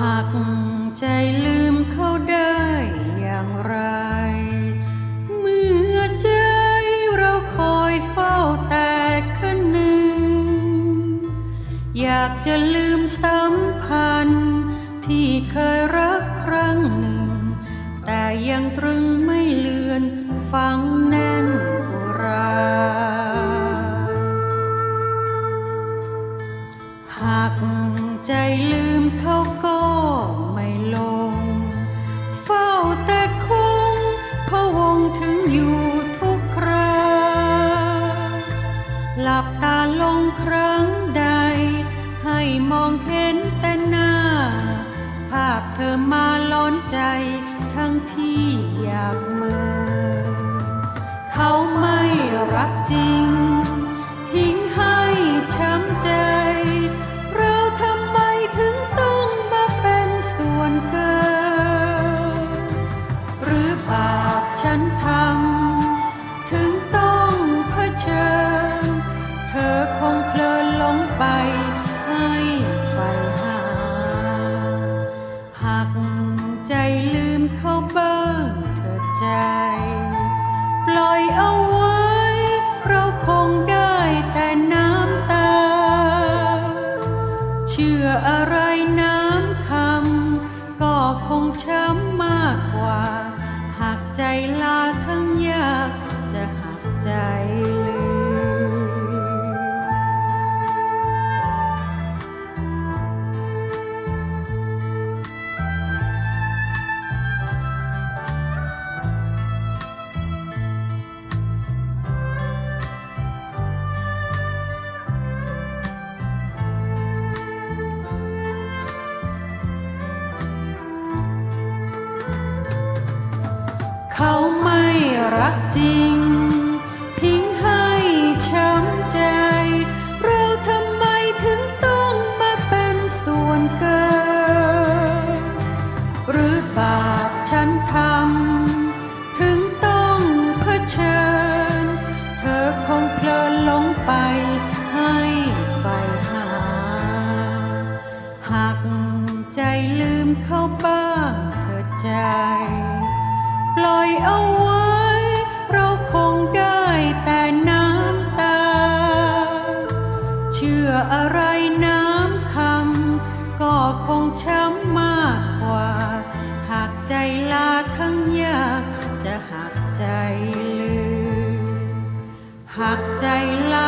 หักใจลืมเขาได้อย่างไร เมื่อใจเราคอยเฝ้าแต่คนหนึ่ง อยากจะลืมสัมพันธ์ที่เคยรักครั้งหนึ่ง แต่ยังตรึงไม่เลือนฝังแน่นราหาก ใจลืมเขาก็ไม่ลง เฝ้าแต่คงพะวงถึงอยู่ทุกคราหลับตาลงครั้งใด ให้มองเห็นแต่หน้า ภาพเธอมาล้อนใจทั้งที่อยากเมินเขาไม่รักจริง ช้ำมากกว่า หากใจลาทั้งยากจะหักใจ เขาไม่รักจริง ทิ้งให้ช้ำใจ เราทำไมถึงต้องมาเป็นส่วนเกิน หรือบาปฉันทำ ถึงต้องเผชิญ เธอคงเพลินหลงไปให้ไฟหาหากใจลืมเขาบ้างเถิดใจ ปล่อยเอาไว้ เราคงได้แต่น้ำตา เชื่ออะไรน้ำคำก็คงช้ำมากกว่า หากใจลาทั้งยากจะหักใจลืมหากใจลาทั้งยา